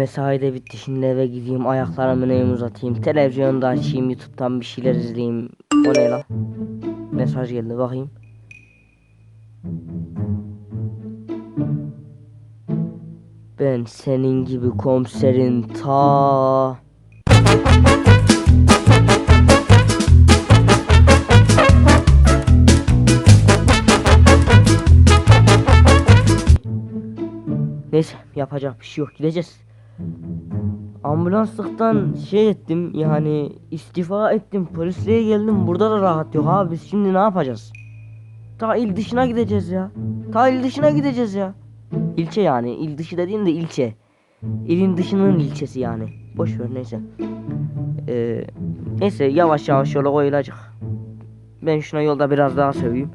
Mesai de bitti. Şimdi eve gideyim ayaklarımı neyim uzatayım televizyonu da açayım youtube'dan bir şeyler izleyeyim. O ne lan? Mesaj geldi bakayım. Ben senin gibi komiserin ta Neyse yapacak bir şey yok. Gideceğiz. Ambulanslıktan şey ettim yani istifa ettim polisliğe geldim burada da rahat yok abi biz şimdi ne yapacağız? Ta il dışına gideceğiz ya. Ta il dışına gideceğiz ya. İlçe yani il dışı dediğim de ilçe. İlin dışının ilçesi yani. Boş ver neyse. Ee, neyse yavaş yavaş yola koyulacak. Ben şuna yolda biraz daha söveyim.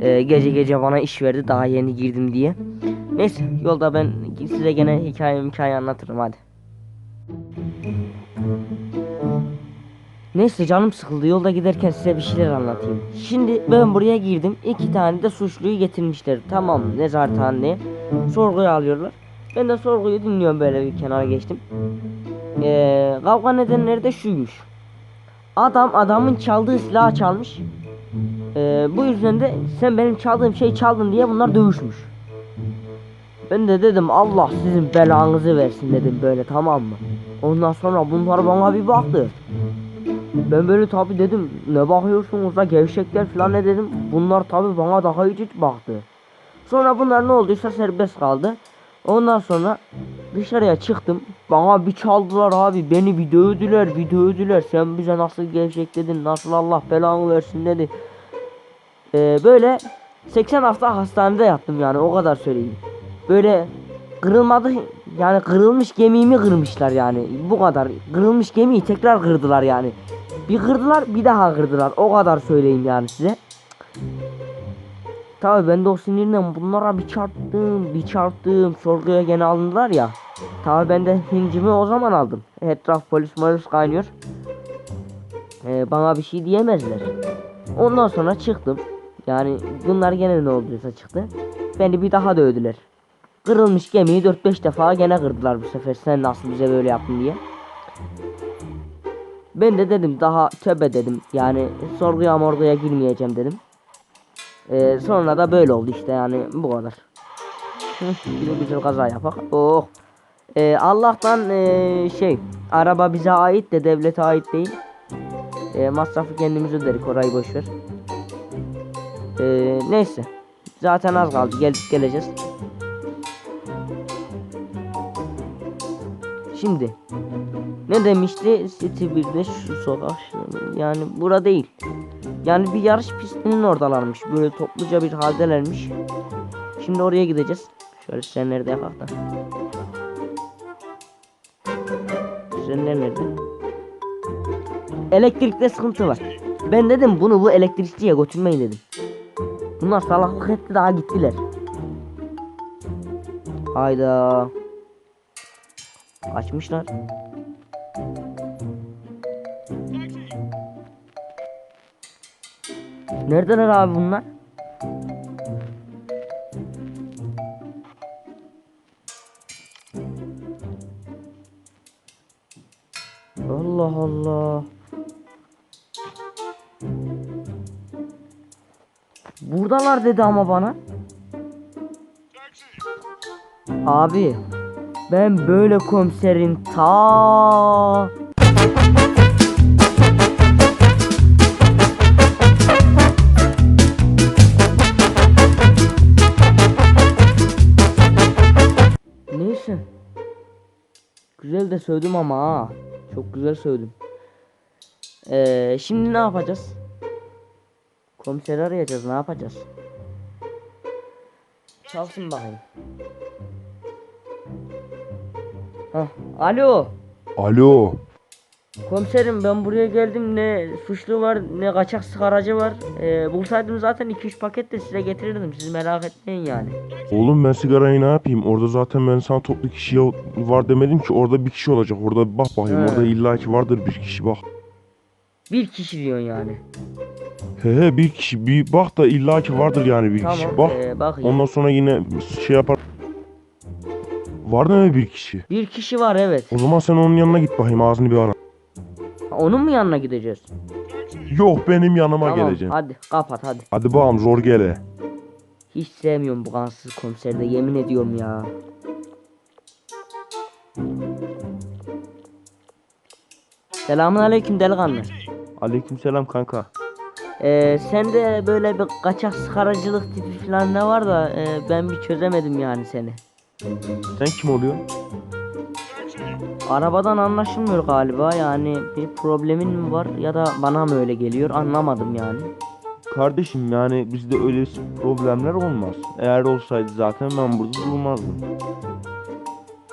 Ee, gece gece bana iş verdi daha yeni girdim diye. Neyse yolda ben size gene hikaye hikaye anlatırım hadi. Neyse canım sıkıldı yolda giderken size bir şeyler anlatayım. Şimdi ben buraya girdim iki tane de suçluyu getirmişler tamam nezarethaneye sorguya alıyorlar. Ben de sorguyu dinliyorum böyle bir kenara geçtim. Ee, kavga nedenleri de şuymuş. Adam adamın çaldığı silahı çalmış. Ee, bu yüzden de sen benim çaldığım şeyi çaldın diye bunlar dövüşmüş. Ben de dedim Allah sizin belanızı versin dedim böyle tamam mı? Ondan sonra bunlar bana bir baktı. Ben böyle tabi dedim ne bakıyorsunuz da gevşekler falan ne dedim. Bunlar tabi bana daha hiç baktı. Sonra bunlar ne olduysa serbest kaldı. Ondan sonra dışarıya çıktım. Bana bir çaldılar abi. Beni bir dövdüler bir dövdüler. Sen bize nasıl gevşek dedin. Nasıl Allah belanı versin dedi. Ee, böyle 80 hafta hastanede yattım yani o kadar söyleyeyim. Böyle kırılmadı yani kırılmış gemiyi kırmışlar yani bu kadar. Kırılmış gemiyi tekrar kırdılar yani. Bir kırdılar bir daha kırdılar o kadar söyleyeyim yani size. Tabi ben de o sinirle bunlara bir çarptım bir çarptım sorguya gene alındılar ya. Tabi ben de hincimi o zaman aldım. Etraf polis polis kaynıyor. Ee, bana bir şey diyemezler. Ondan sonra çıktım. Yani bunlar gene ne olduysa çıktı. Beni bir daha dövdüler. Kırılmış gemiyi 4-5 defa gene kırdılar bu sefer. Sen nasıl bize böyle yaptın diye. Ben de dedim daha töbe dedim. Yani sorguya morguya girmeyeceğim dedim. Ee, sonra da böyle oldu işte yani bu kadar. Bir de güzel kaza yapak. Oh. Ee, Allah'tan ee, şey araba bize ait de devlete ait değil. Ee, masrafı kendimiz öderik orayı boşver. Ee, neyse. Zaten az kaldı. Geldik geleceğiz. Şimdi ne demişti City 1'de şu sokak yani bura değil. Yani bir yarış pistinin oradalarmış. Böyle topluca bir haldelermiş. Şimdi oraya gideceğiz. Şöyle sen nerede yakak da. Senler nerede? Elektrikte sıkıntı var. Ben dedim bunu bu elektrikçiye götürmeyin dedim. Bunlar salaklık etti daha gittiler. Hayda. Açmışlar. Neredeler abi bunlar? Allah Allah. Buradalar dedi ama bana. Abi ben böyle komiserin ta Neyse. Güzel de sövdüm ama ha. Çok güzel sövdüm. Ee, şimdi ne yapacağız? Komiseri arayacağız. Ne yapacağız? Çalsın bakayım. Hah, alo. Alo. Komiserim ben buraya geldim ne suçlu var ne kaçak sigaracı var. Ee, bulsaydım zaten 2-3 paket de size getirirdim. Siz merak etmeyin yani. Oğlum ben sigarayı ne yapayım? Orada zaten ben sana toplu kişi var demedim ki. Orada bir kişi olacak. Orada bir bak bakayım. He. Orada illaki vardır bir kişi bak. Bir kişi diyorsun yani. He he bir kişi. Bir bak da illaki vardır yani bir kişi. Tamam. Bak. ee, bakayım. Ondan sonra yine şey yapar. Var mi bir kişi? Bir kişi var evet. O zaman sen onun yanına git bakayım ağzını bir ara. Onun mu yanına gideceğiz? Yok benim yanıma tamam geleceksin. hadi kapat hadi. Hadi bakalım zor gele. Hiç sevmiyorum bu kansız komiserde yemin ediyorum ya. Selamun aleyküm delikanlı. Aleykümselam kanka. Ee, sende böyle bir kaçak sigaracılık tipi falan ne var da e, ben bir çözemedim yani seni. Sen kim oluyorsun? Arabadan anlaşılmıyor galiba yani bir problemin mi var ya da bana mı öyle geliyor anlamadım yani. Kardeşim yani bizde öyle problemler olmaz. Eğer olsaydı zaten ben burada durmazdım.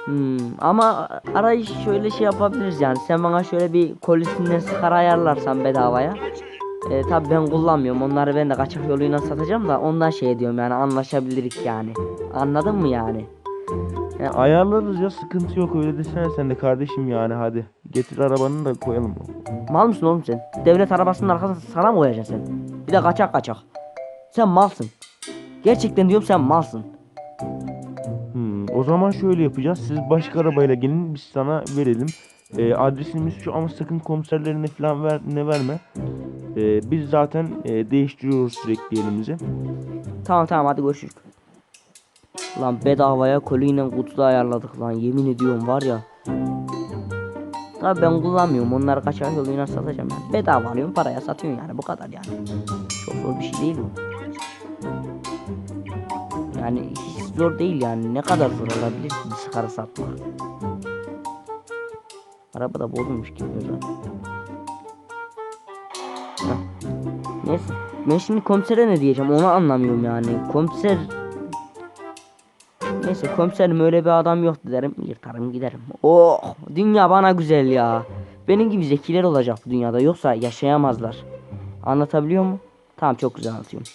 Hmm, ama arayış şöyle şey yapabiliriz yani sen bana şöyle bir kolisinden sigara ayarlarsan bedavaya. E, tabi ben kullanmıyorum onları ben de kaçak yoluyla satacağım da ondan şey diyorum yani anlaşabilirik yani. Anladın mı yani? Ayarlarız ya sıkıntı yok öyle desene sen de kardeşim yani hadi. Getir arabanı da koyalım. Mal mısın oğlum sen? Devlet arabasının arkasına sana mı koyacaksın sen? Bir de kaçak kaçak. Sen malsın. Gerçekten diyorum sen malsın. Hmm, o zaman şöyle yapacağız. Siz başka arabayla gelin biz sana verelim. Ee, adresimiz şu ama sakın komiserlerine falan ver, ne verme. Ee, biz zaten e, değiştiriyoruz sürekli elimizi. Tamam tamam hadi görüşürüz. Lan bedavaya koliyle kutuda ayarladık lan yemin ediyorum var ya. Tabi ben kullanmıyorum onları kaçak yoluyla satacağım yani. Bedava alıyorum paraya satıyorsun yani bu kadar yani. Çok zor bir şey değil bu. Yani hiç zor değil yani ne kadar zor olabilir ki bir sigara satmak. Araba da bozulmuş gibi zaten. Neyse. Ben şimdi komisere ne diyeceğim onu anlamıyorum yani. Komiser Neyse komiserim öyle bir adam yoktu derim yırtarım giderim. Oh dünya bana güzel ya. Benim gibi zekiler olacak bu dünyada yoksa yaşayamazlar. Anlatabiliyor mu? Tamam çok güzel anlatıyorum.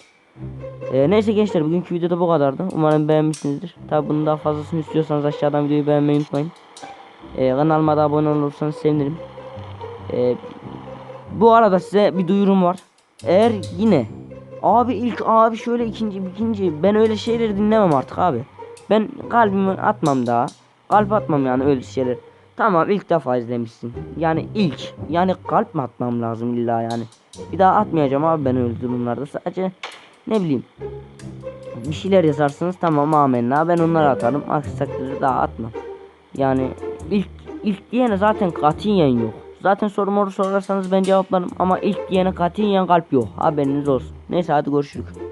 Ee, neyse gençler bugünkü videoda bu kadardı. Umarım beğenmişsinizdir. Tabi bunun daha fazlasını istiyorsanız aşağıdan videoyu beğenmeyi unutmayın. Ee, kanalıma da abone olursanız sevinirim. Ee, bu arada size bir duyurum var. Eğer yine abi ilk abi şöyle ikinci ikinci ben öyle şeyleri dinlemem artık abi. Ben kalbimi atmam daha. Kalp atmam yani öyle şeyler. Tamam ilk defa izlemişsin. Yani ilk. Yani kalp mi atmam lazım illa yani. Bir daha atmayacağım abi ben öyle durumlarda. Sadece ne bileyim. Bir şeyler yazarsınız tamam amenna ben onları atarım. Aksi daha atmam. Yani ilk ilk diyene zaten katiyen yok. Zaten soru moru sorarsanız ben cevaplarım ama ilk diyene katiyen kalp yok. Haberiniz olsun. Neyse hadi görüşürüz.